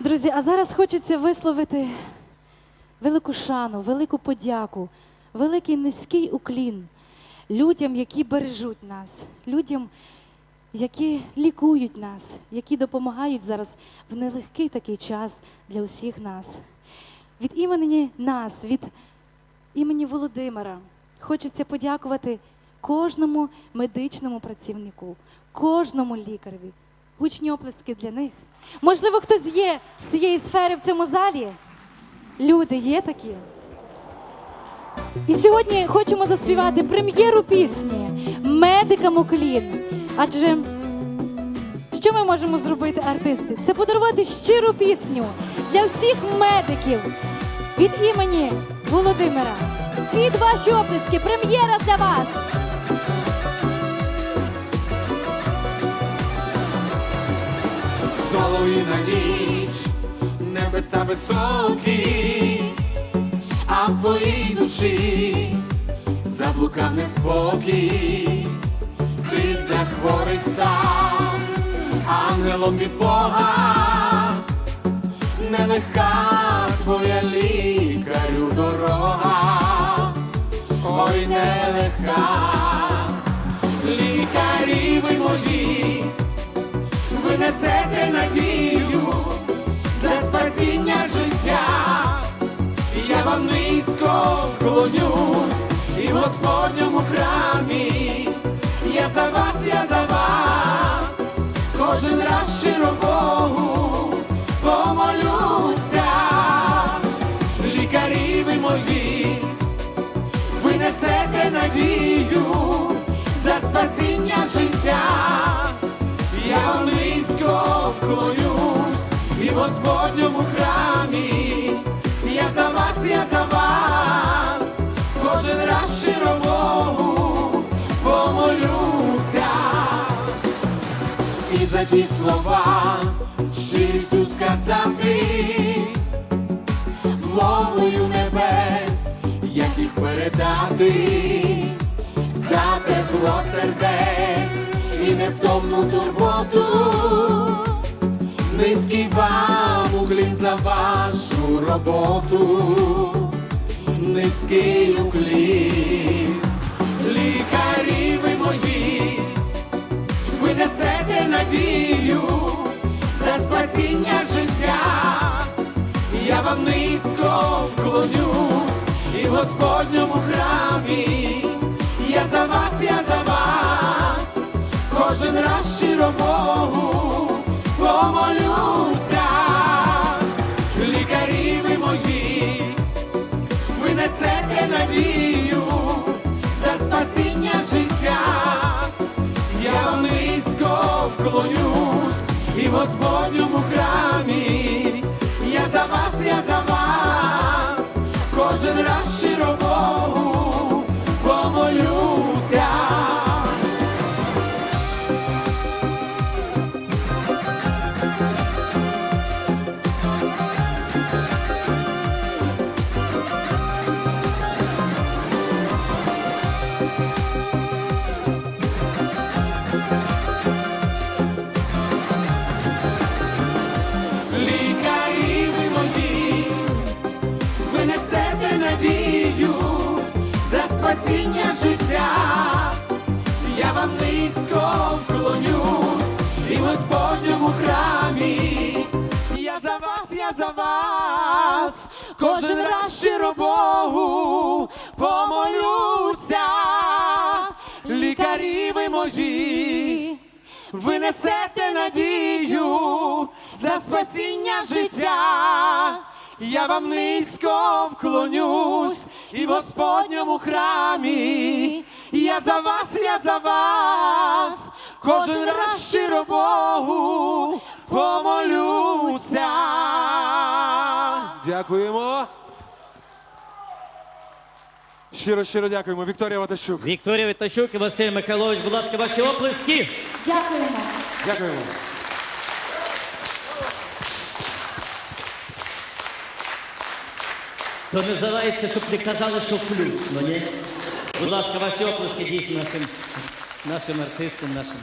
Друзі, а зараз хочеться висловити велику шану, велику подяку, великий низький уклін людям, які бережуть нас, людям, які лікують нас, які допомагають зараз в нелегкий такий час для усіх нас. Від імені нас, від імені Володимира, хочеться подякувати кожному медичному працівнику, кожному лікареві. Гучні оплески для них. Можливо, хтось є з цієї сфери в цьому залі? Люди є такі. І сьогодні хочемо заспівати прем'єру пісні Медикам Уклін. Адже що ми можемо зробити, артисти? Це подарувати щиру пісню для всіх медиків від імені Володимира. Під ваші оплески, прем'єра для вас. Солов'їна ніч, небеса високі, а в твоїй душі заблукав неспокій, ти для хворих став ангелом від Бога, нелегка твоя лікарю дорога, ой, нелегка, вам низько вклонюсь і в Господньому храмі. Я за вас, я за вас, кожен раз щиро Богу помолюся. Лікарі ви мої, ви несете надію за спасіння життя. Я вам низько вклонюсь і в Господньому храмі. За ті слова, що Ісус сказав мовою небес, як їх передати, за тепло сердець і невтомну турботу, низький вам уклін за вашу роботу, низький уклін, низько вклонюсь і Господньому храмі. Спасіння життя. Я вам низько вклонюсь і в Господньому храмі. Я за вас, я за вас, кожен раз щиро Богу помолюся. Лікарі ви мої. Ви несете надію за спасіння життя. Я вам низько вклонюсь і в Господньому храмі. Я за вас, я за вас, кожен раз щиро Богу помолюся. Дякуємо. Щиро, щиро дякуємо. Вікторія Ватащук. Вікторія Вітащук і Василь Михайлович, будь ласка, ваші оплески. Дякуємо. Дякуємо. То називається, щоб не казали, що плюс, ну ні? Будь ласка, ваші оплески дійсно нашим, нашим артистам, нашим